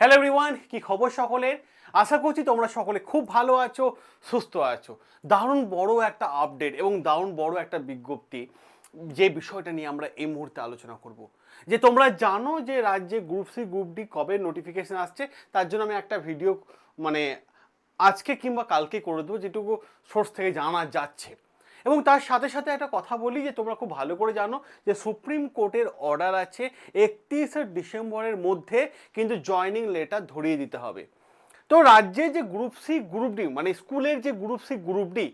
Hello everyone কি খবর সকলের? আশা করছি তোমরা সকলে খুব ভালো আছো, সুস্থ আছো। দারুণ বড় একটা আপডেট এবং দারুণ বড় একটা বিজ্ঞপ্তি যে বিষয়টা নিয়ে আমরা এই মুহূর্তে আলোচনা করব। যে তোমরা জানো যে রাজ্যে গ্রুপ সি গ্রুপ ডি কবে নোটিফিকেশন আসছে, তার জন্য আমি একটা ভিডিও মানে আজকে কিংবা কালকে করে দেবো, যেটুকু সোর্স থেকে জানা যাচ্ছে। এবং তার সাথে সাথে একটা কথা বলি যে তোমরা খুব ভালো করে জানো যে সুপ্রিম কোর্টের অর্ডার আছে একত্রিশে ডিসেম্বরের মধ্যে কিন্তু জয়নিং লেটার ধরিয়ে দিতে হবে। তো রাজ্যে যে গ্রুপ সি, গ্রুপ ডি মানে স্কুলের যে গ্রুপ সি, গ্রুপ ডি,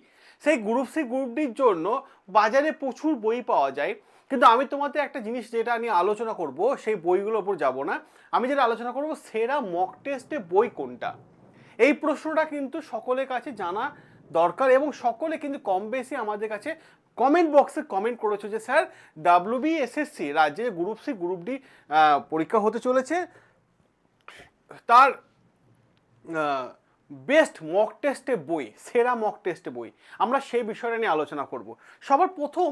সেই গ্রুপ সি, গ্রুপ ডির জন্য বাজারে প্রচুর বই পাওয়া যায়। কিন্তু আমি তোমাদের একটা জিনিস যেটা নিয়ে আলোচনা করব, সেই বইগুলোর ওপর যাব না। আমি যেটা আলোচনা করব সেরা মক টেস্টে বই কোনটা? এই প্রশ্নটা কিন্তু সকলের কাছে জানা দরকার এবং সকলে কিন্তু কম বেশি আমাদের কাছে কমেন্ট বক্সে কমেন্ট করেছ যে, স্যার ডাব্লিউবিএসএসসি রাজ্যে গ্রুপ সি গ্রুপ ডি পরীক্ষা হতে চলেছে। তার বেস্ট মক টেস্টে বই, সেরা মক টেস্টে বই। আমরা সেই বিষয়টা নিয়ে আলোচনা করব। সবার প্রথম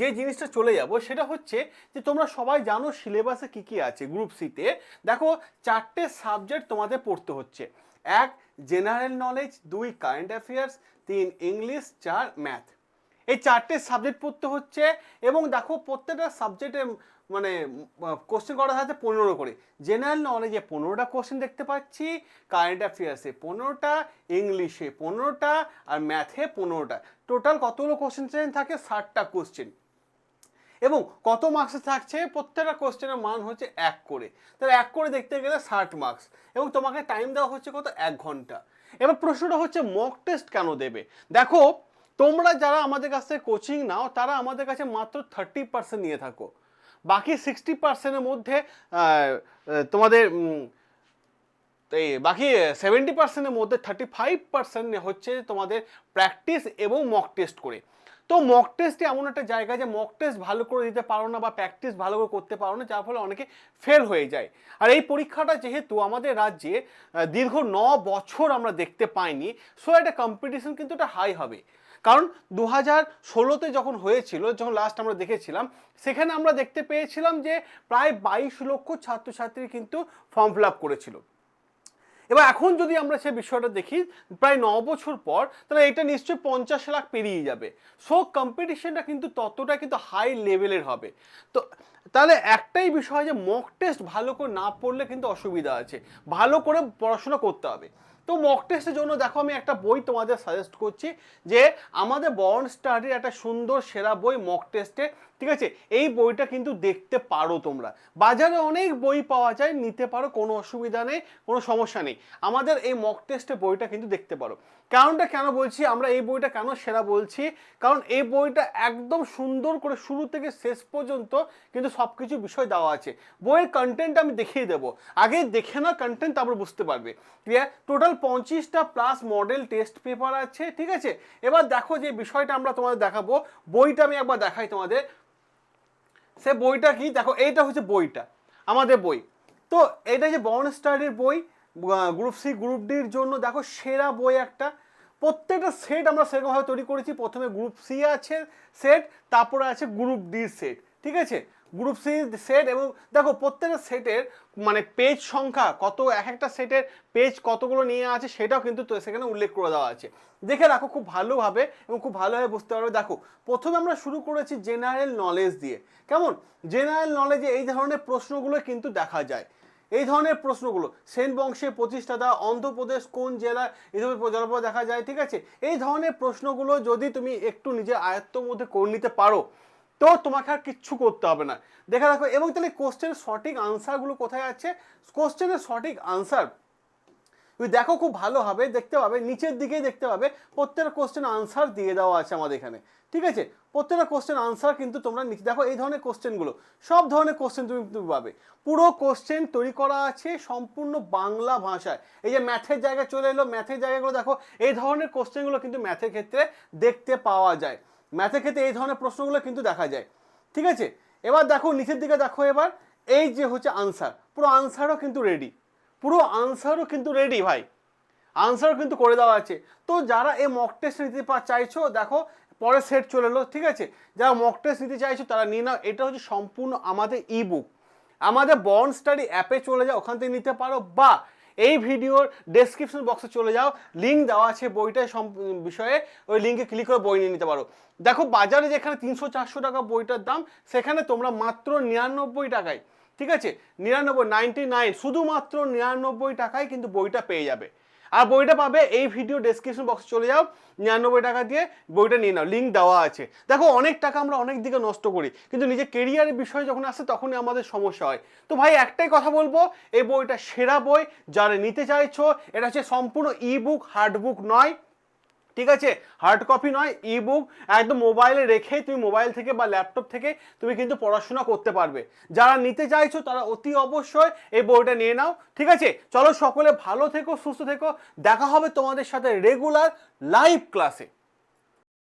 যে জিনিসটা চলে যাব সেটা হচ্ছে যে, তোমরা সবাই জানো সিলেবাসে কি কি আছে গ্রুপ সিতে দেখো, চারটে সাবজেক্ট তোমাদের পড়তে হচ্ছে। এক জেনারেল নলেজ দুই কারেন্ট অ্যাফেয়ার্স তিন ইংলিশ চার ম্যাথ এই চারটে সাবজেক্ট পড়তে হচ্ছে এবং দেখো প্রত্যেকটা সাবজেক্টে মানে কোশ্চেন করা আছে পনেরো করে। জেনারেল নলেজে পনেরোটা কোশ্চেন দেখতে পাচ্ছি কারেন্ট অ্যাফেয়ার্সে পনেরোটা ইংলিশে পনেরোটা, আর ম্যাথে পনেরোটা। টোটাল কতগুলো কোশ্চেন থাকে? ষাটটা কোশ্চেন এবং কত মার্কসে থাকছে? প্রত্যেকটা কোশ্চেনের মান হচ্ছে এক করে। তাহলে এক করে দেখতে গেলে ষাট মার্কস এবং তোমাকে টাইম দেওয়া হচ্ছে কত? এক ঘণ্টা। এবার প্রশ্নটা হচ্ছে মক টেস্ট কেন দেবে? দেখো, তোমরা যারা আমাদের কাছ কোচিং নাও, তারা আমাদের কাছে মাত্র থার্টি পার্সেন্ট নিয়ে থাকো। বাকি সিক্সটি পার্সেন্টের মধ্যে তোমাদের এই, বাকি সেভেন্টি পার্সেন্টের মধ্যে থার্টি ফাইভ পার্সেন্ট হচ্ছে তোমাদের প্র্যাকটিস এবং মক টেস্ট করে। তো মক টেস্টে এমন একটা জায়গা যে মক টেস্ট ভালো করে দিতে পারো না বা প্র্যাকটিস ভালো করে করতে পারো না, যার ফলে অনেকে ফেল হয়ে যায়। আর এই পরীক্ষাটা যেহেতু আমাদের রাজ্যে দীর্ঘ ন বছর আমরা দেখতে পাইনি সো একটা কম্পিটিশন কিন্তু এটা হাই হবে। কারণ দু হাজার ষোলোতে যখন হয়েছিল, যখন লাস্ট আমরা দেখেছিলাম, সেখানে আমরা দেখতে পেয়েছিলাম যে প্রায় বাইশ লক্ষ ছাত্রছাত্রী কিন্তু ফর্ম ফিল আপ করেছিল। এবার এখন যদি আমরা সে বিষয়টা দেখি, প্রায় ন বছর পর, তাহলে এটা নিশ্চয়ই পঞ্চাশ লাখ পেরিয়ে যাবে। সো কম্পিটিশনটা কিন্তু ততটা কিন্তু হাই লেভেলের হবে। তো, তাহলে একটাই বিষয় যে মক টেস্ট ভালো করে না পড়লে কিন্তু অসুবিধা আছে। ভালো করে পড়াশোনা করতে হবে। তো মক টেস্টের জন্য দেখো আমি একটা বই তোমাদের সাজেস্ট করছি যে আমাদের বর্ন স্টাডির একটা সুন্দর সেরা বই মক টেস্টে ঠিক আছে? এই বইটা কিন্তু দেখতে পারো তোমরা। বাজারে অনেক বই পাওয়া যায়, নিতে পারো, কোনো অসুবিধা নেই, কোনো সমস্যা নেই। আমাদের এই মক টেস্টে বইটা কিন্তু দেখতে পারো। কারণটা কেন বলছি? আমরা এই বইটা কেন সেরা বলছি? কারণ এই বইটা একদম সুন্দর করে শুরু থেকে শেষ পর্যন্ত কিন্তু সব কিছু বিষয় দেওয়া আছে। বইয়ের কন্টেন্ট আমি দেখিয়ে দেবো। আগে দেখে না কন্টেন্ট তারপর বুঝতে পারবে। ক্লিয়ার টোটাল পঁচিশটা প্লাস মডেল টেস্ট পেপার আছে, ঠিক আছে? এবার দেখো যে বিষয়টা আমরা তোমাদের দেখাবো। বইটা আমি একবার দেখাই তোমাদের। সে বইটা কি? দেখো, এইটা হচ্ছে বইটা, আমাদের বই। তো এটা যে বর্ন স্টাডির বই গ্রুপ সি গ্রুপ ডির জন্য দেখো সেরা বই একটা। প্রত্যেকটা সেট আমরা সেরকমভাবে তৈরি করেছি। প্রথমে গ্রুপ সি আছে সেট তারপরে আছে গ্রুপ ডি সেট ঠিক আছে? গ্রুপ সি সেট এবং দেখো প্রত্যেকটা সেটের মানে পেজ সংখ্যা কত, এক একটা সেটের পেজ কতগুলো নিয়ে আছে সেটাও কিন্তু সেখানে উল্লেখ করে দেওয়া আছে। দেখে রাখো খুব ভালোভাবে এবং খুব ভালোভাবে বুঝতে পারবে। দেখো, প্রথমে আমরা শুরু করেছি জেনারেল নলেজ দিয়ে। কেমন? জেনারেল নলেজে এই ধরনের প্রশ্নগুলো কিন্তু দেখা যায়। এই ধরনের প্রশ্নগুলো সেন বংশের প্রতিষ্ঠাতা অন্ধ্রপ্রদেশ কোন জেলা এই ধরনের জলপ্রপাত দেখা যায়, ঠিক আছে? এই ধরনের প্রশ্নগুলো যদি তুমি একটু নিজের আয়ত্তর মধ্যে করে নিতে পারো তো তোমাকে আর কিচ্ছু করতে হবে না। দেখে রাখো এবং তাহলে কোশ্চেনের সঠিক আনসারগুলো কোথায় আছে? কোশ্চেনের সঠিক আনসার তুমি দেখো খুব ভালো হবে, দেখতে পাবে, নিচের দিকেই দেখতে পাবে, প্রত্যেকটা কোশ্চেন আনসার দিয়ে দেওয়া আছে আমাদের এখানে। ঠিক আছে? প্রত্যেকটা কোশ্চেন আনসার কিন্তু তোমরা নিচে, দেখো এই ধরনের কোশ্চেনগুলো সব ধরনের কোশ্চেন তুমি তুমি পাবে। পুরো কোশ্চেন তৈরি করা আছে সম্পূর্ণ বাংলা ভাষায়। এই যে ম্যাথের জায়গায় চলে এলো ম্যাথের জায়গাগুলো দেখো, এই ধরনের কোশ্চেনগুলো কিন্তু ম্যাথের ক্ষেত্রে দেখতে পাওয়া যায়। ম্যাথের ক্ষেত্রে এই ধরনের প্রশ্নগুলো কিন্তু দেখা যায়। ঠিক আছে? এবার দেখো, নিচের দিকে দেখো এবার, এই যে হচ্ছে আনসার পুরো আনসারও কিন্তু রেডি পুরো আনসারও কিন্তু রেডি ভাই। আনসার কিন্তু করে দেওয়া আছে। তো যারা এই মক টেস্ট নিতে চাইছো, দেখো, পরে সেট চলে এলো, ঠিক আছে? যারা মক টেস্ট নিতে চাইছো, তারা নিয়ে নাও। এটা হচ্ছে সম্পূর্ণ আমাদের ই বুক আমাদের বন্ড স্টাডি অ্যাপে চলে যাও, ওখান থেকে নিতে পারো, বা এই ভিডিওর ডেসক্রিপশন বক্সে চলে যাও। লিঙ্ক দেওয়া আছে বইটা বিষয়ে। ওই লিঙ্কে ক্লিক করে বই নিয়ে নিতে পারো। দেখো বাজারে যেখানে তিনশো চারশো টাকা বইটার দাম, সেখানে তোমরা মাত্র নিরানব্বই টাকায়, ঠিক আছে? নিরানব্বই নাইনটি নাইন শুধুমাত্র নিরানব্বই টাকায় কিন্তু বইটা পেয়ে যাবে। আর বইটা পাবে, এই ভিডিও ডেসক্রিপশন বক্সে চলে যাও, নিরানব্বই টাকা দিয়ে বইটা নিয়ে নাও লিঙ্ক দেওয়া আছে। দেখো, অনেক টাকা আমরা অনেক দিকে নষ্ট করি, কিন্তু নিজের কেরিয়ারের বিষয় যখন আসে, তখনই আমাদের সমস্যা হয়। তো ভাই, একটাই কথা বলব, এই বইটা সেরা বই, যারা নিতে চাইছো, এটা হচ্ছে সম্পূর্ণ ই বুক হার্ড বুক নয়। ঠিক আছে? হার্ড কপি নয় ই বুক একদম মোবাইলে রেখে তুমি মোবাইল থেকে বা ল্যাপটপ থেকে তুমি কিন্তু পড়াশোনা করতে পারবে। যারা নিতে চাইছো তারা অতি অবশ্যই এই বইটা নিয়ে নাও, ঠিক আছে? চলো সকলে ভালো থেকো, সুস্থ থেকো। দেখা হবে তোমাদের সাথে রেগুলার লাইভ ক্লাসে